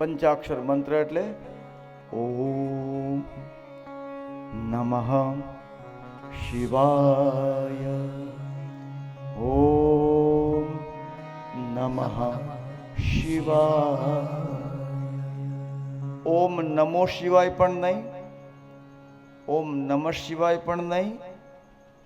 પંચાક્ષર મંત્ર એટલે ઓમ નમઃ શિવાય. ઓમ નમઃ શિવાય. ઓમ નમો શિવાય પણ નહીં. ઓમ નમઃ શિવાય પણ નહીં.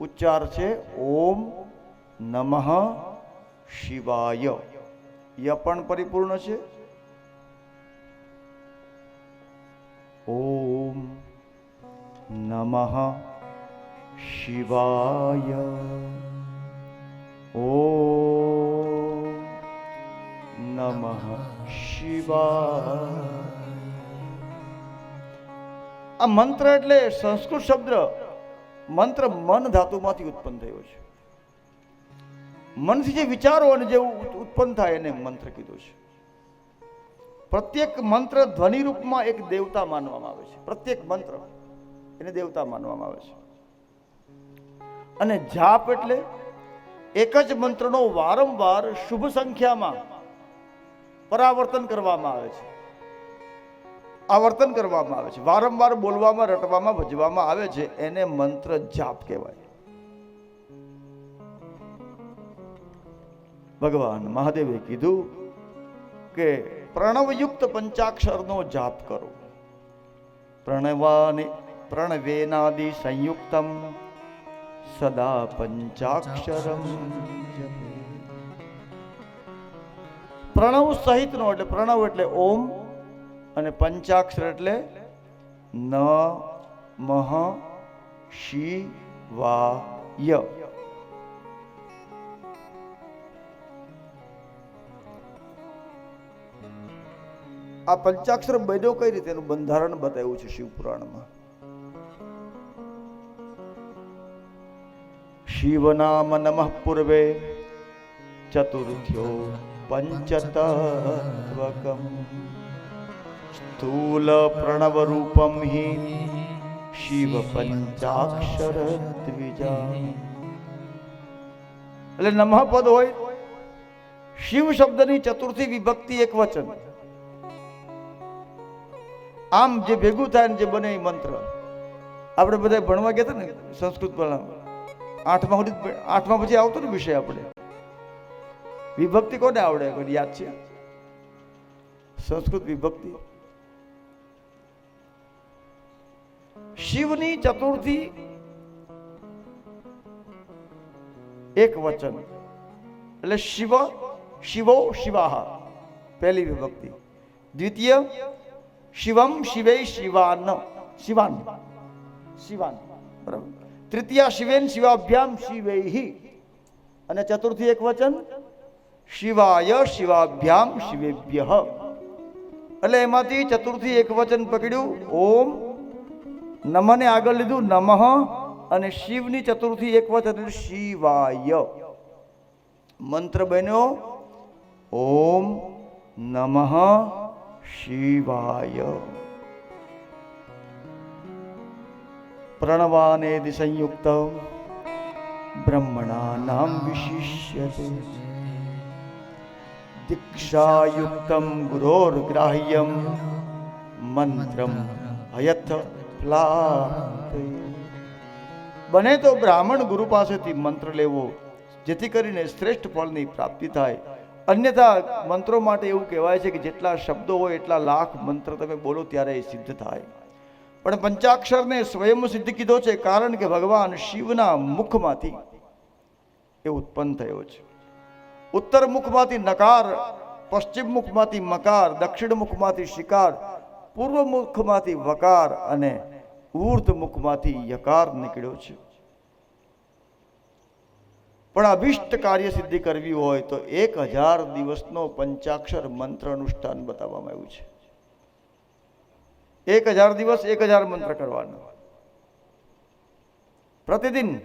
ઉચ્ચાર છે ઓમ નમઃ શિવાય. ય પણ પરિપૂર્ણ છે. ઓમ નમઃ શિવાય ઓમ નમઃ શિવાય આ મંત્ર એટલે સંસ્કૃત શબ્દ. મંત્ર મન ધાતુમાંથી ઉત્પન્ન થયો છે. મનથી જે વિચારો અને જે ઉત્પન્ન થાય એને મંત્ર કીધું છે. પ્રત્યેક મંત્ર ધ્વનિ રૂપમાં એક દેવતા માનવામાં આવે છે. પ્રત્યેક મંત્ર એને દેવતા માનવામાં આવે છે. અને જાપ એટલે એક જ મંત્રનો વારંવાર શુભ સંખ્યામાં પરાવર્તન કરવામાં આવે છે. આવર્તન કરવામાં આવે છે. વારંવાર બોલવામાં, રટવામાં, ભજવામાં આવે છે. એને મંત્ર જાપ કહેવાય. ભગવાન મહાદેવે કીધું કે પ્રણવયુક્ત પંચાક્ષરનો જાપ કરો. પ્રણવાને, પ્રણવેનાદિ સંયુક્તમ સદા પંચાક્ષરમ. પ્રણવ સહિતનો એટલે પ્રણવ એટલે ઓમ અને પંચાક્ષર એટલે ન, મહ શિવાય આ પંચાક્ષર બન્યો કઈ રીતે? એનું બંધારણ બતાવ્યું છે શિવ નામ નમઃ પૂર્વે ચતુર્થ્યો પંચતત્વકમ. સ્થૂલ પ્રણવ રૂપમ હિ શિવ પંચાક્ષર દ્વિજા. એટલે નમઃ પદ હોય. શિવ શબ્દની ચતુર્થી વિભક્તિ એક વચન. આમ જે ભેગું થાય ને જે બને એ મંત્ર. આપણે બધા ભણવા ગયા ને સંસ્કૃત ભણવા આઠમા સુધી આઠમા પછી આવતો ને વિષય આપણે. વિભક્તિ કોને આવડે? કોઈ યાદ છે? સંસ્કૃત વિભક્તિ. શિવની ચતુર્થી એક વચન. એટલે શિવ, શિવો, શિવાહ. પહેલી વિભક્તિ. દ્વિતીય શિવમ શિવે શિવાન શિવાન. શિવાન. બરાબર? તૃતીયા શિવેન શિવાભ્યામ શિવે અને ચતુર્થી એક વચન? શિવાય શિવાભ્યામ શિવેભ્ય. એટલે એમાંથી ચતુર્થી એક વચન પકડ્યું. ઓમ નમને આગળ લીધું, નમઃ અને શિવની ચતુર્થી એક વચન શિવાય. મંત્ર બન્યો. ઓમ નમઃ શિવાય પ્રણવાનેદિ સંયુક્ત બ્રહ્મણા નામ વિશિષ્યતે દીક્ષાયુક્તમ ગુરોર્ગ્રાહ્યમ મંત્રમ હયથ પ્લાપયે. બને તો બ્રાહ્મણ ગુરુ પાસેથી મંત્ર લેવો, જેથી કરીને શ્રેષ્ઠ ફળની પ્રાપ્તિ થાય અન્યથા મંત્રો માટે એવું કહેવાય છે કે જેટલા શબ્દો હોય, એટલા લાખ મંત્ર તમે બોલો ત્યારે એ સિદ્ધ થાય. પણ પંચાક્ષરને સ્વયં સિદ્ધ કીધો છે કારણ કે ભગવાન શિવના મુખમાંથી એ ઉત્પન્ન થયો છે. ઉત્તર મુખમાંથી નકાર, પશ્ચિમ મુખમાંથી મકાર, દક્ષિણ મુખમાંથી શિકાર, પૂર્વ મુખમાંથી વકાર અને ઉર્ધ મુખમાંથી યકાર નીકળ્યો છે. પણ અભિષ્ટ કાર્ય સિદ્ધિ કરવી હોય તો એક હજાર દિવસનો પંચાક્ષર મંત્ર અનુષ્ઠાન બતાવવામાં આવ્યું છે. એક હજાર દિવસ એક હજાર મંત્ર કરવાનો. પ્રતિદિન.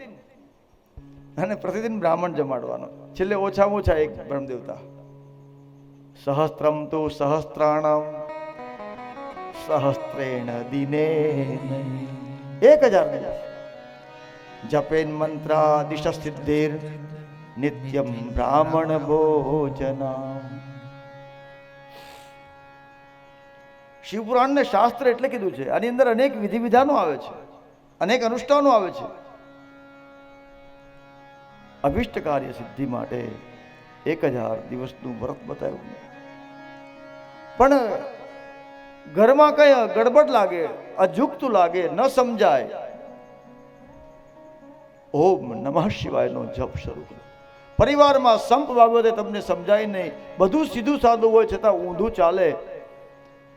અને પ્રતિદિન બ્રાહ્મણ જમાડવાનો. છેલ્લે ઓછામાં ઓછા એક બ્રહ્મદેવતા. સહસ્ત્રમ તો સહસ્ત્રાણમ. સહસ્ત્રેણ દિને એક હજાર દિવસ. જપેન મંત્રા દિશ સિદ્ધિર નિત્યમ બ્રાહ્મણ ભોજના શિવપુરાણને શાસ્ત્ર એટલે કીધું છે, આની અંદર અનેક વિધિ વિધાનો આવે છે, અનેક અનુષ્ઠાનો આવે છે. અભિષ્ટ કાર્ય સિદ્ધિ માટે એક હજાર દિવસનું વ્રત બતાવ્યું પણ ઘરમાં કઈ ગડબડ લાગે અજુકતું લાગે, ન સમજાય ઓમ નમઃ શિવાયનો જપ શરૂ કરો. પરિવારમાં સંપ બાબતે તમને સમજાય નહીં. બધું સીધું સાદું હોય છતાં ઊંધું ચાલે.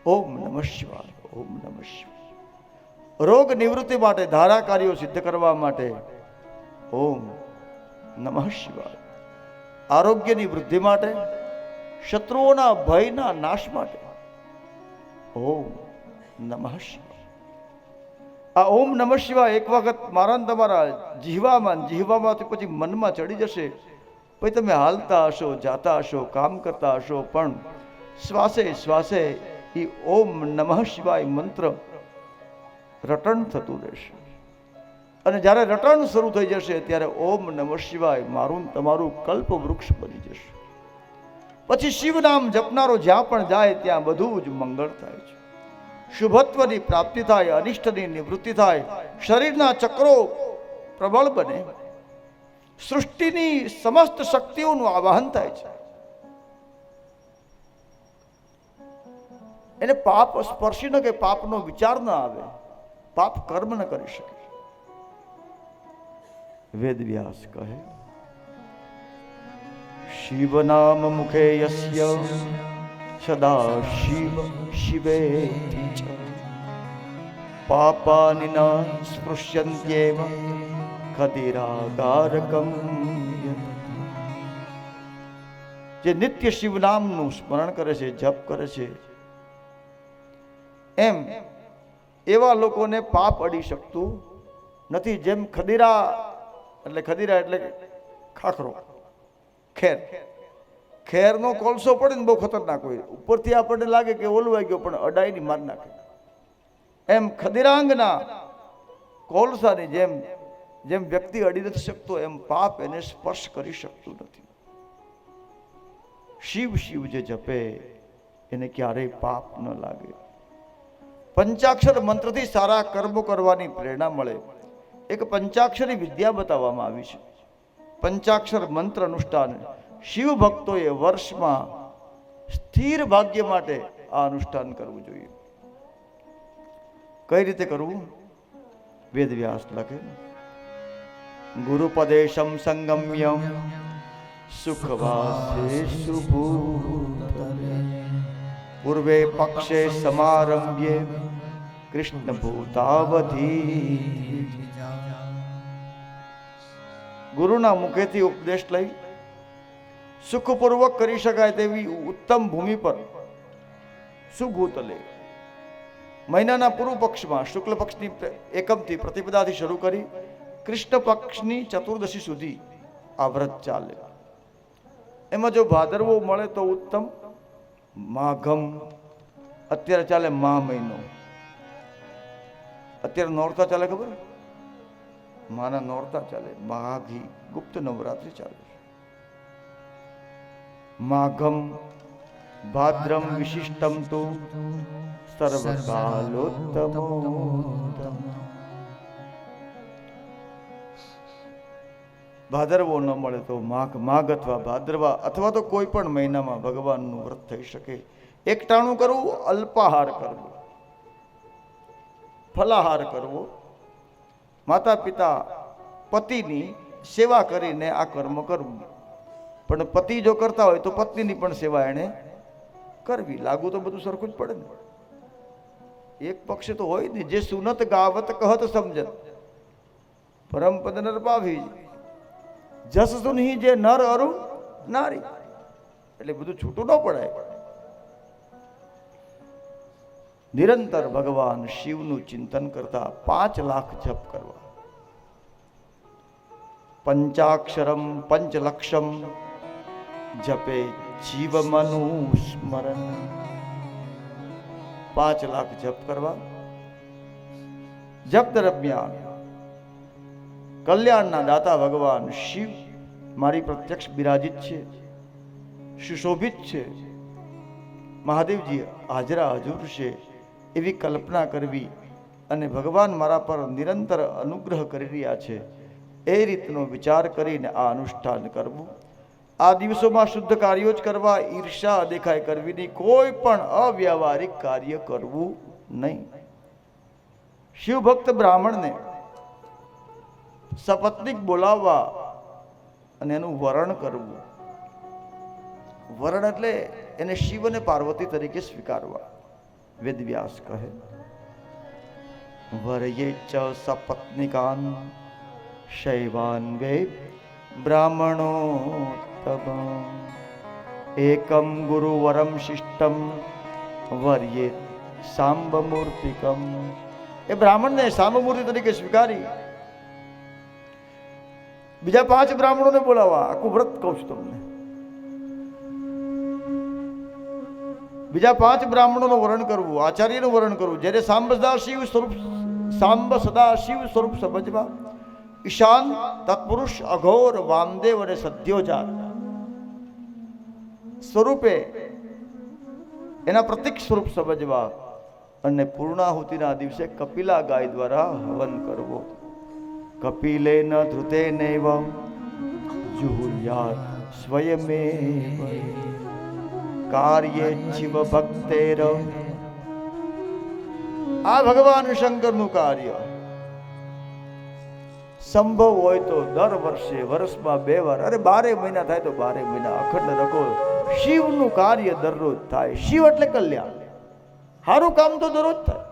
ઓમ નમઃ શિવાય, ઓમ નમઃ શિવાય. રોગ નિવૃત્તિ માટે ધારા કાર્યો સિદ્ધ કરવા માટે ઓમ નમઃ શિવાય. આરોગ્યની વૃદ્ધિ માટે, શત્રુઓના ભયના નાશ માટે ઓમ નમઃ શિવાય. આ ઓમ નમઃ શિવાય એક વખત મારા તમારા જીહવામાં જીહવામાંથી પછી મનમાં ચડી જશે. પછી તમે હાલતા હશો, જાતા હશો, કામ કરતા હશો, પણ શ્વાસે શ્વાસે એ ઓમ નમઃ શિવાય મંત્ર રટણ થતું રહેશે. અને જ્યારે રટણ શરૂ થઈ જશે, ત્યારે ઓમ નમઃ શિવાય મારું તમારું કલ્પ વૃક્ષ બની જશે. પછી શિવ નામ જપનારો જ્યાં પણ જાય, ત્યાં બધું જ મંગળ થાય છે. શુભત્વની પ્રાપ્તિ થાય, અનિષ્ટની નિવૃત્તિ થાય, શરીરના ચક્રો પ્રબળ બને. સૃષ્ટિની સમસ્ત શક્તિઓનું આવાહન થાય છે. એને પાપ સ્પર્શી ન કે પાપનો વિચાર ન આવે, પાપ કર્મ ન કરી શકે. વેદ વ્યાસ કહે શિવ નામ મુખે યસ્ય સદા શિવ શિવે પાપાની ન સ્પૃશ્યન્ત્યેવ ખદિરાગારકમ જે નિત્ય શિવનામનું સ્મરણ કરે છે, જપ કરે છે, એમ એવા લોકોને પાપ અડી શકતું નથી. જેમ ખદીરા, એટલે ખદીરા એટલે ખાખરો, ખેર. ખેરનો કોલસો પડે ને બહુ ખતરનાક હોય. ઉપરથી આપણને લાગે કે ઓલવાઈ ગયો, પણ અડાઈની માર નાખે. એમ ખદિરાંગના કોલસાની જેમ જેમ વ્યક્તિ અડી નથી શકતો, એમ પાપ એને સ્પર્શ કરી શકતું નથી. શિવ શિવ જે જપે, એને ક્યારેય પાપ ન લાગે. પંચાક્ષર મંત્રથી સારા કર્મો કરવાની પ્રેરણા મળે. એક પંચાક્ષરી વિદ્યા બતાવવામાં આવી છે. પંચાક્ષર મંત્ર અનુષ્ઠાન. શિવ ભક્તોએ વર્ષમાં સ્થિર ભાગ્ય માટે આ અનુષ્ઠાન કરવું જોઈએ. કઈ રીતે કરવું? વેદવ્યાસ લખે ગુરુપદેશમ સંગમ્યમ. સુખવાસે ભૂતલે. પૂર્વે પક્ષે સમારંભ્યે કૃષ્ણ ભૂતાવધી ગુરુના મુખેથી ઉપદેશ લઈ સુખપૂર્વક કરી શકાય તેવી ઉત્તમ ભૂમિ પર સુભૂતલે મહિનાના પૂર્વ પક્ષમાં શુક્લ પક્ષની એકમથી પ્રતિપદાથી શરૂ કરી કૃષ્ણ પક્ષની ચતુર્દશી સુધી આ વ્રત ચાલે. એમાં જો ભાદરવો મળે તો ઉત્તમ માઘમ. અત્યારે ચાલે મા મહિનો. અત્યારે નોરતા ચાલે ખબર? માના નોરતા ચાલે. માઘી ગુપ્ત નવરાત્રિ ચાલે. માઘમ ભાદ્રમ વિશિષ્ટમ તો સર્વકાલોત્તમો ભાદરવો ન મળે તો માઘ માઘ અથવા ભાદરવા અથવા તો કોઈ પણ મહિનામાં ભગવાનનું વ્રત થઈ શકે. એકટાણું કરવું, અલ્પાહાર કરવો. ફલાહાર કરવો. માતા પિતા પતિની સેવા કરીને આ કર્મ કરવું. પણ પતિ જો કરતા હોય તો પત્નીની પણ સેવા એણે કરવી. લાગુ તો બધું સરખું જ પડે ને. એક પક્ષ તો હોય ને, જે સુનત ગાવત કહત સમજત પરમ પદ નર પાવી જસ સુનહી જે નર અરુણ નારી. એટલે બધું છૂટું ન પડાય. નિરંતર ભગવાન શિવનું ચિંતન કરતા પાંચ લાખ જપ કરવા. પંચાક્ષરમ, પંચલક્ષમ જપે જીવમનુ સ્મરણ પાંચ લાખ જપ કરવા. જપ દરમિયાન કલ્યાણના દાતા ભગવાન શિવ મારી પ્રત્યક્ષ બિરાજિત છે, સુશોભિત છે. મહાદેવજી હાજરા હજુર છે એવી કલ્પના કરવી અને ભગવાન મારા પર નિરંતર અનુગ્રહ કરી રહ્યા છે એ રીતનો વિચાર કરીને આ અનુષ્ઠાન કરવું. આ દિવસોમાં શુદ્ધ કાર્યો જ કરવા ઈર્ષા દેખાય કરવી નહીં. કોઈ પણ અવ્યાવહારિક કાર્ય કરવું નહીં. શિવભક્ત બ્રાહ્મણને સપત્નિક બોલાવવા અને એનું વરણ કરવું. વરણ એટલે એને શિવ અને પાર્વતી તરીકે સ્વીકારવા. વેદવ્યાસ કહે, વરયે ચ સપત્નિકાન શૈવાન વે બ્રાહ્મણોત્તમ એકમ ગુરુવરમ શિષ્ટમ વર્યે સાંબમૂર્તિકમ એ બ્રાહ્મણને સાંબમૂર્તિ તરીકે સ્વીકારી બીજા પાંચ બ્રાહ્મણોને બોલાવા, આખું વ્રત કહું છું તમને. બીજા પાંચ બ્રાહ્મણોનું વર્ણન કરવું, આચાર્યનું વર્ણન કરવું, જ્યારે સાંબ સદા શિવ સ્વરૂપ સાંબ સદા સ્વરૂપ સમજવા, ઈશાન, તત્પુરુષ, અઘોર, વામદેવ અને સદ્યોજાત. સ્વરૂપે, એના પ્રતિક સ્વરૂપ સમજવા અને પૂર્ણાહુતિના દિવસે કપિલા ગાય દ્વારા હવન કરવો. કપિલે ન ધૃતે નૈવ જુહુર્યાત સ્વયમે કાર્યે શિવ ભક્તેર. આ ભગવાન શંકરનું કાર્ય. સંભવ હોય તો દર વર્ષે, વર્ષમાં બે વાર, અરે બારે મહિના થાય તો બારે મહિના, અખંડ રખો. શિવનું કાર્ય દરરોજ થાય. શિવ એટલે કલ્યાણ. સારું કામ તો દરરોજ થાય.